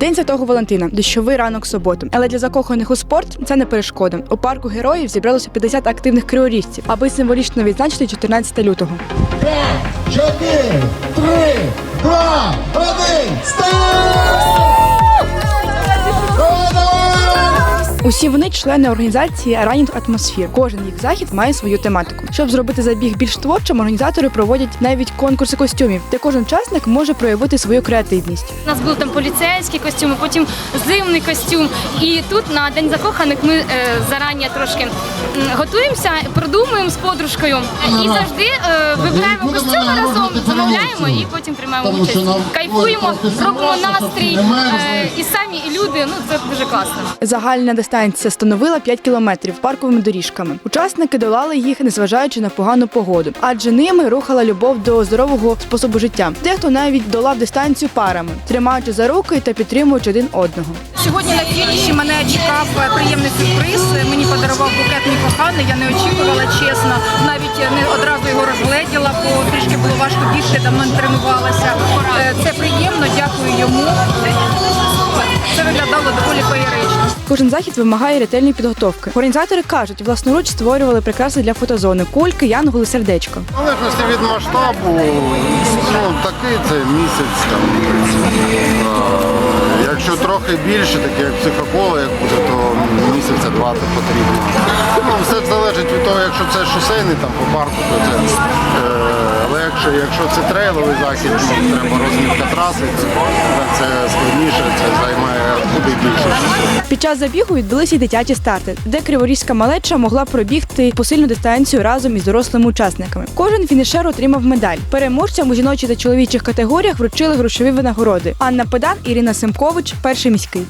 День Святого Валентина, дощовий ранок суботу. Але для закоханих у спорт це не перешкода. У парку героїв зібралося 50 активних криорістів, аби символічно відзначити 14 лютого. П'ять, чотири, три, два, один, старт! Усі вони члени організації Аранінг Атмосфір. Кожен їх захід має свою тематику. Щоб зробити забіг більш творчим, організатори проводять навіть конкурси костюмів, де кожен учасник може проявити свою креативність. У нас були там поліцейські костюми, потім зимний костюм. І тут на день закоханих ми е, зарані трошки готуємося, продумуємо з подружкою і завжди е, вибираємо костюми разом, замовляємо і потім приймаємо участь. Кайфуємо, робимо настрій е, і самі і люди. Ну це дуже класно. Загальна дистанція становила 5 кілометрів парковими доріжками. Учасники долали їх, незважаючи на погану погоду, адже ними рухала любов до здорового способу життя. Дехто навіть долав дистанцію парами, тримаючи за руки та підтримуючи один одного. Сьогодні на фініші мене чекав приємний сюрприз. Мені подарував букет мій коханий. Я не очікувала, чесно. Навіть не одразу його розгледіла, бо трішки було важко бігти, там не тренувалася. Е, Це приємно, дякую йому. Це виглядало доволі феєрично. Кожен захід вимагає ретельної підготовки. Організатори кажуть, власноруч створювали прикраси для фотозони, кульки, янголи, сердечко. В залежності від масштабу, ну такий це місяць там. А, якщо трохи більше, таке як психокола, як буде, то місяця два то потрібно. Ну, все залежить від того, якщо це шосейний там по парку, то це. Е, але якщо, це трейловий захід, ну, треба розмітка траси, це, це складніше, це Під час забігу відбулися й дитячі старти, де криворізька малеча могла пробігти посильну дистанцію разом із дорослими учасниками. Кожен фінішер отримав медаль. Переможцям у жіночих та чоловічих категоріях вручили грошові винагороди. Анна Педан, Ірина Семкович, перший міський.